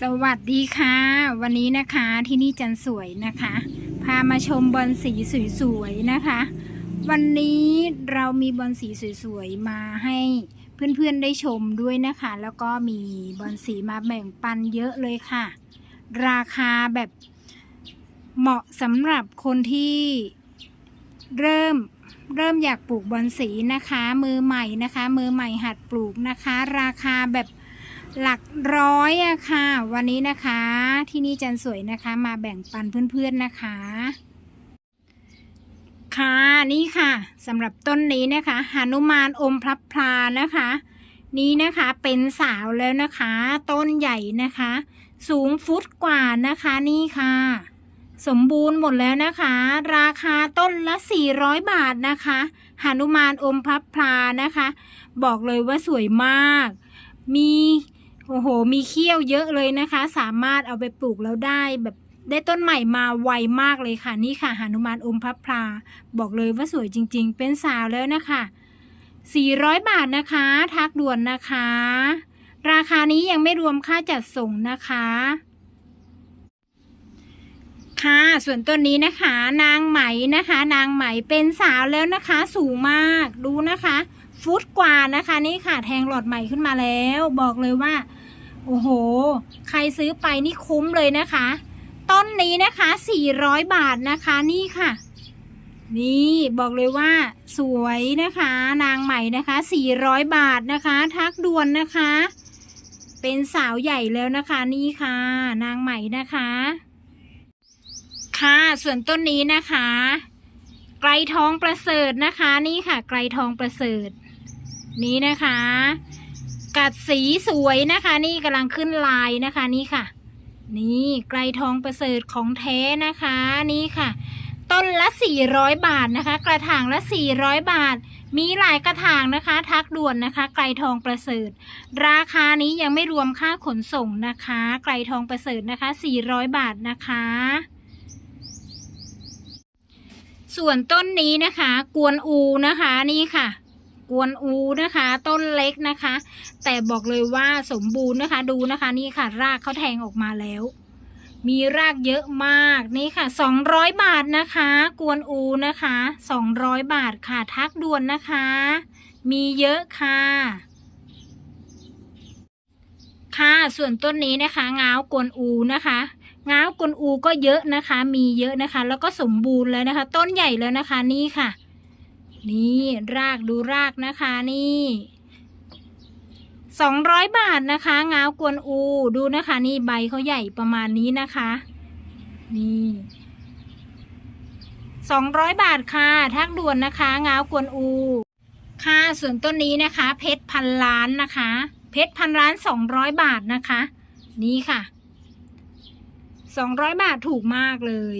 สวัสดีค่ะ วันนี้นะคะที่นี่จันสวยนะคะ พามาชมบอลสีสวยๆนะคะ วันนี้เรามีบอลสีสวยๆมาให้เพื่อนๆได้ชมด้วยนะคะ แล้วก็มีบอลสีมาแบ่งปันเยอะเลยค่ะ ราคาแบบเหมาะสำหรับคนที่เริ่มเริ่มอยากปลูกบอลสีนะคะ มือใหม่นะคะ มือใหม่หัดปลูกนะคะ ราคาแบบ หลักร้อยอะค่ะ วันนี้นะคะ ที่นี่จันสวยนะคะ มาแบ่งปันเพื่อนๆนะคะ ค่ะนี่ค่ะสำหรับต้นนี้นะคะหนุมานอมพลับพลานะคะ นี้นะคะเป็นสาวแล้วนะคะ ต้นใหญ่นะคะ สูงฟุตกว่านะคะนี่ค่ะ สมบูรณ์หมดแล้วนะคะ ราคาต้นละ 400 บาทนะคะหนุมานอมพลับพลานะคะ บอกเลยว่าสวยมาก มี โอ้โห มีเขี้ยวเยอะเลยนะคะ สามารถเอาไปปลูกแล้วได้แบบได้ต้นใหม่มาไวมากเลยค่ะ นี่ค่ะหานุมานอมพับพลา บอกเลยว่าสวยจริง ๆ เป็นสาวแล้วนะคะ 400 บาทนะคะ ทักด่วนนะคะ ราคานี้ยังไม่รวมค่าจัดส่งนะคะ ค่ะ ส่วนต้นนี้นะคะ นางไหมนะคะ นางไหมเป็นสาวแล้วนะคะ สูงมาก ดูนะคะ ฟุตกว่านะคะนี่ค่ะแทงหลอดใหม่ขึ้นมาแล้ว บอกเลยว่า โอ้โห ใครซื้อไปนี่คุ้มเลยนะคะ ต้นนี้นะคะ 400 บาทนะคะนี่ค่ะ นี่บอกเลยว่า สวยนะคะ นางใหม่นะคะ 400 บาทนะคะ ทักด่วนนะคะ เป็นสาวใหญ่แล้วนะคะนี่ค่ะ นางใหม่นะคะ ค่ะส่วนต้นนี้นะคะไกลทองประเสริฐนะคะ นี่ค่ะ ไกลทองประเสริฐ นี้นะคะ กัดสีสวยนะคะ นี่กำลังขึ้นลายนะคะนี่ค่ะ นี่ไกลทองประเสริฐของแท้นะคะนี่ค่ะ ต้นละ 400 บาทนะคะ กระถางละ 400 บาท มีหลายกระถางนะคะ ทักด่วนนะคะ ไกลทองประเสริฐ ราคานี้ยังไม่รวมค่าขนส่งนะคะ ไกลทองประเสริฐนะคะ 400 บาทนะคะส่วนต้นนี้นะคะ กวนอูนะคะนี่ค่ะ กวนอูนะคะ ต้นเล็กนะคะ แต่บอกเลยว่าสมบูรณ์นะคะ ดูนะคะนี่ค่ะ รากเขาแทงออกมาแล้ว มีรากเยอะมากนี่ค่ะสองร้อยบาทนะคะ กวนอูนะคะสองร้อยบาทค่ะทักด่วนนะคะ มีเยอะค่ะค่ะส่วนต้นนี้นะคะง้าวกวนอูนะคะง้าวกวนอูก็เยอะนะคะ มีเยอะนะคะ แล้วก็สมบูรณ์แล้วนะคะ ต้นใหญ่แล้วนะคะนี่ค่ะ นี่รากดูรากนะคะนี่สองร้อยบาทนะคะง้าวกวนอู ดูนะคะ นี่ใบเขาใหญ่ประมาณนี้นะคะ นี่สองร้อยบาทค่ะ ทักด่วนนะคะง้าวกวนอู ค่ะส่วนต้นนี้นะคะ เพชรพันล้านนะคะ เพชรพันล้านสองร้อยบาทนะคะ นี่ค่ะสองร้อยบาทถูกมากเลย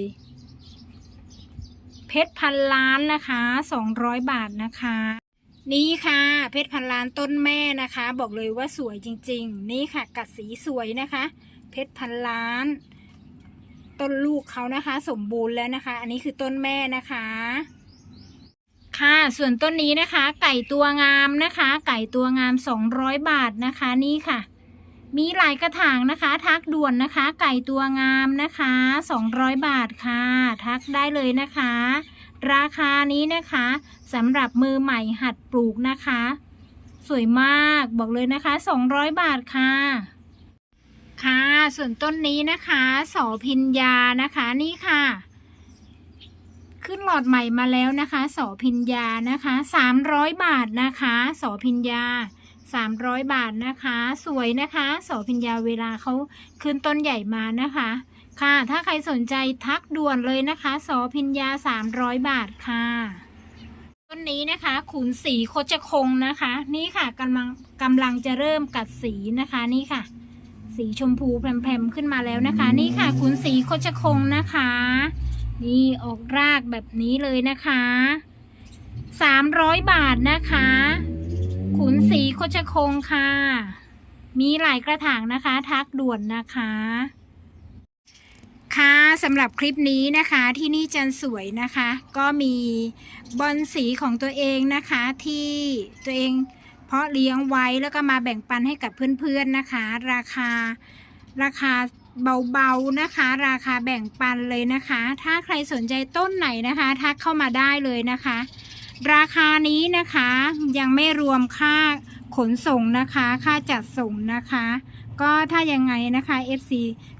เพชรพันล้านนะคะสองร้อยบาทนะคะ นี่ค่ะ เพชรพันล้านต้นแม่นะคะ บอกเลยว่าสวยจริง ๆ นี่ค่ะ กัดสีสวยนะคะ เพชรพันล้าน ต้นลูกเขานะคะ สมบูรณ์แล้วนะคะ อันนี้คือต้นแม่นะคะค่ะส่วนต้นนี้นะคะ ไก่ตัวงามนะคะ ไก่ตัวงาม 200 บาทนะคะนี่ค่ะ มีหลายกระถางนะคะ ทักด่วนนะคะ ไก่ตัวงามนะคะ 200 บาทค่ะ ทักได้เลยนะคะ ราคานี้นะคะสำหรับมือใหม่หัดปลูกนะคะ สวยมากบอกเลยนะคะ 200 บาทค่ะค่ะ ส่วนต้นนี้นะคะสอพิญญานะคะนี่ค่ะ ขึ้นหลอดใหม่มาแล้วนะคะสอพิญญานะคะ 300 บาทนะคะสอพิญญา 300 บาทนะคะ สวยนะคะสอพิญญาเวลาเขาขึ้นต้นใหญ่มานะคะ ค่ะ ถ้าใครสนใจทักด่วนเลยนะคะสอพิญญา 300 บาทค่ะ ต้นนี้นะคะ ขุนสีโคจคงนะคะ นี่ค่ะกำลังกำลังจะเริ่มกัดสีนะคะนี่ค่ะ สีชมพูแพรมๆขึ้นมาแล้วนะคะ นี่ค่ะ ขุนสีโคจคงนะคะ นี่ออกรากแบบนี้เลยนะคะ 300 บาทนะคะขุน โคชคงค่ะ มีหลายกระถางนะคะ ทักด่วนนะคะ ค่ะสำหรับคลิปนี้นะคะที่นี่จันสวยนะคะ ก็มีบอลสีของตัวเองนะคะที่ตัวเองเพาะเลี้ยงไว้แล้วก็มาแบ่งปันให้กับเพื่อนๆนะคะ ราคาราคาเบาๆนะคะ ราคาแบ่งปันเลยนะคะ ถ้าใครสนใจต้นไหนนะคะทักเข้ามาได้เลยนะคะ ราคานี้นะคะยังไม่รวมค่า ขนส่งนะคะ ค่าจัดส่งนะคะ ก็ถ้ายังไงนะคะ FC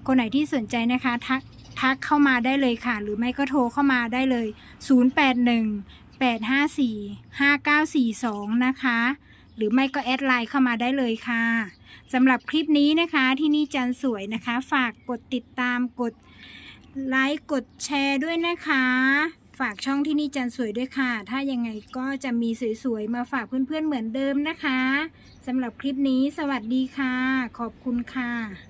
คนไหนที่สนใจนะคะทักทักเข้ามาได้เลยค่ะ หรือไม่ก็โทรเข้ามาได้เลย 081 854 5942 นะคะ หรือไม่ก็แอดไลน์เข้ามาได้เลยค่ะสำหรับคลิปนี้นะคะที่นี่จันสวยนะคะ ฝากกดติดตามกดไลค์กดแชร์ด้วยนะคะ ฝากช่องที่นี่จันสวยด้วยค่ะ ถ้ายังไงก็จะมีสวยๆ มาฝากเพื่อนๆเหมือนเดิมนะคะสำหรับคลิปนี้สวัสดีค่ะ ขอบคุณค่ะ